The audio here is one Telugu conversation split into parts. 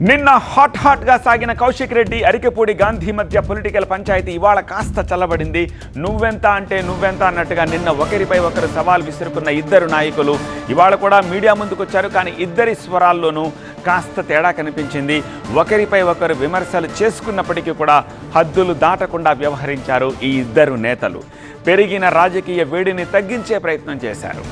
నిన్న హాట్ హాట్గా సాగిన కౌశిక్ రెడ్డి అరికెపూడి గాంధీ మధ్య పొలిటికల్ పంచాయతీ ఇవాళ కాస్త చల్లబడింది. నువ్వెంత అంటే నువ్వెంత అన్నట్టుగా నిన్న ఒకరిపై ఒకరు సవాల్ విసురుకున్న ఇద్దరు నాయకులు ఇవాళ కూడా మీడియా ముందుకు వచ్చారు కానీ ఇద్దరి స్వరాల్లోనూ కాస్త తేడా కనిపించింది. ఒకరిపై ఒకరు విమర్శలు చేసుకున్నప్పటికీ కూడా హద్దులు దాటకుండా వ్యవహరించారు ఈ ఇద్దరు నేతలు. పెరిగిన రాజకీయ వేడిని తగ్గించే ప్రయత్నం చేశారు.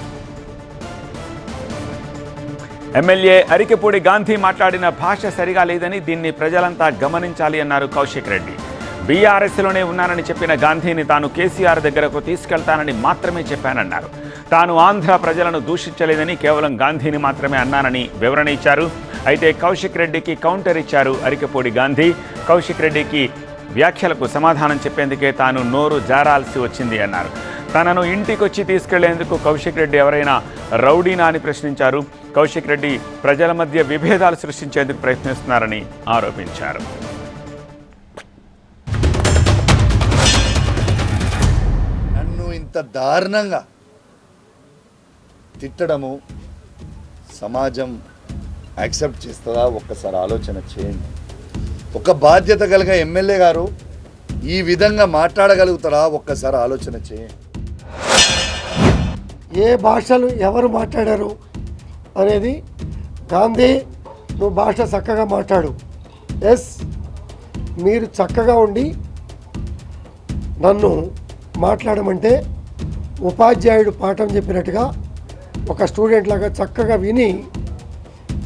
ఎమ్మెల్యే అరికెపూడి గాంధీ మాట్లాడిన భాష సరిగా లేదని దీన్ని ప్రజలంతా గమనించాలి అన్నారు కౌశిక్ రెడ్డి. బీఆర్ఎస్లోనే ఉన్నానని చెప్పిన గాంధీని తాను కేసీఆర్ దగ్గరకు తీసుకెళ్తానని మాత్రమే చెప్పానన్నారు. తాను ఆంధ్ర ప్రజలను దూషించలేదని కేవలం గాంధీని మాత్రమే అన్నానని వివరణ ఇచ్చారు. అయితే కౌశిక్ రెడ్డికి కౌంటర్ ఇచ్చారు అరికపూడి గాంధీ. కౌశిక్ రెడ్డికి వ్యాఖ్యలకు సమాధానం చెప్పేందుకే తాను నోరు జారాల్సి వచ్చింది అన్నారు. తనను ఇంటికొచ్చి తీసుకెళ్ళేందుకు కౌశిక్ రెడ్డి ఎవరైనా రౌడీనా అని ప్రశ్నించారు. కౌశిక్ రెడ్డి ప్రజల మధ్య విభేదాలు సృష్టించేందుకు ప్రయత్నిస్తున్నారని ఆరోపించారు. నన్ను ఇంత దారుణంగా తిట్టడము సమాజం యాక్సెప్ట్ చేస్తుందా? ఒక్కసారి ఆలోచన చేయండి. ఒక బాధ్యత కలిగ ఎమ్మెల్యే గారు ఈ విధంగా మాట్లాడగలుగుతారా? ఒక్కసారి ఆలోచన చేయండి. ఏ భాషలు ఎవరు మాట్లాడారు అనేది గాంధీ నువ్వు భాష చక్కగా మాట్లాడు. ఎస్ మీరు చక్కగా ఉండి నన్ను మాట్లాడమంటే ఉపాధ్యాయుడు పాఠం చెప్పినట్టుగా ఒక స్టూడెంట్ లాగా చక్కగా విని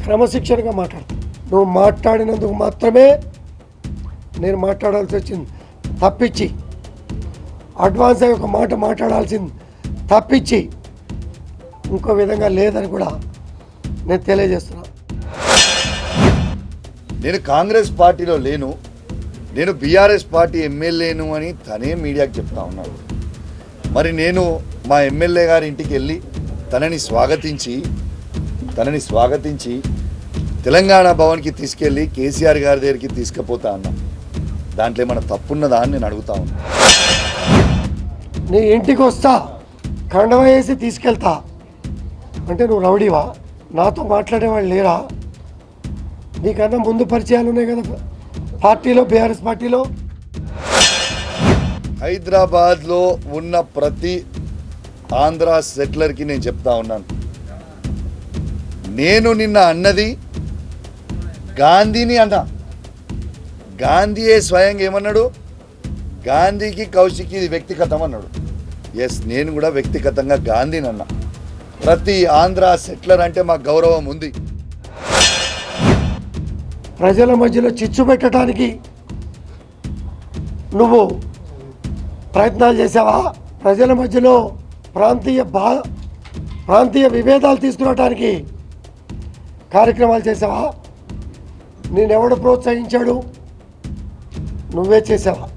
క్రమశిక్షణగా మాట్లాడు. నువ్వు మాట్లాడినందుకు మాత్రమే నేను మాట్లాడాల్సి వచ్చింది. తప్పించి అడ్వాన్స్ అయ్యి ఒక మాట మాట్లాడాల్సింది తప్పించి ఇంకో విధంగా లేదని కూడా నేను తెలియజేస్తున్నా. నేను కాంగ్రెస్ పార్టీలో లేను. నేను బీఆర్ఎస్ పార్టీ ఎమ్మెల్యేను అని తనే మీడియాకి చెప్తా ఉన్నాడు. మరి నేను మా ఎమ్మెల్యే గారి ఇంటికి వెళ్ళి తనని స్వాగతించి తనని స్వాగతించి తెలంగాణ భవన్కి తీసుకెళ్ళి కేసీఆర్ గారి దగ్గరికి తీసుకుపోతా అన్నా. దాంట్లో ఏమైనా తప్పున్నదా అని నేను అడుగుతా ఉన్నా. నీ ఇంటికి వస్తా. కండవ వేసి తీసుకెళ్తా. అంటే నువ్వు రౌడీవా? నాతో మాట్లాడేవాళ్ళు లేరా నీకన్నా ముందు పరిచయాలు ఉన్నాయి కదా పార్టీలో బీఆర్ఎస్ పార్టీలో? హైదరాబాద్లో ఉన్న ప్రతి ఆంధ్ర సెటిలర్కి నేను చెప్తా ఉన్నాను. నేను నిన్న అన్నది గాంధీని అన్నా. గాంధీయే స్వయంగా ఏమన్నాడు? గాంధీకి కౌశికి ఇది వ్యక్తిగతం అన్నాడు. ఎస్ నేను కూడా వ్యక్తిగతంగా గాంధీని అన్నా. ప్రతి ఆంధ్ర సెట్లర్ అంటే మాకు గౌరవం ఉంది. ప్రజల మధ్యలో చిచ్చు పెట్టడానికి నువ్వు ప్రయత్నాలు చేసావా ప్రజల మధ్యలో ప్రాంతీయ బా ప్రాంతీయ విభేదాలు తీసుకురావడానికి కార్యక్రమాలు చేసావా నేనెవడు ప్రోత్సహించాడు? నువ్వే చేసావా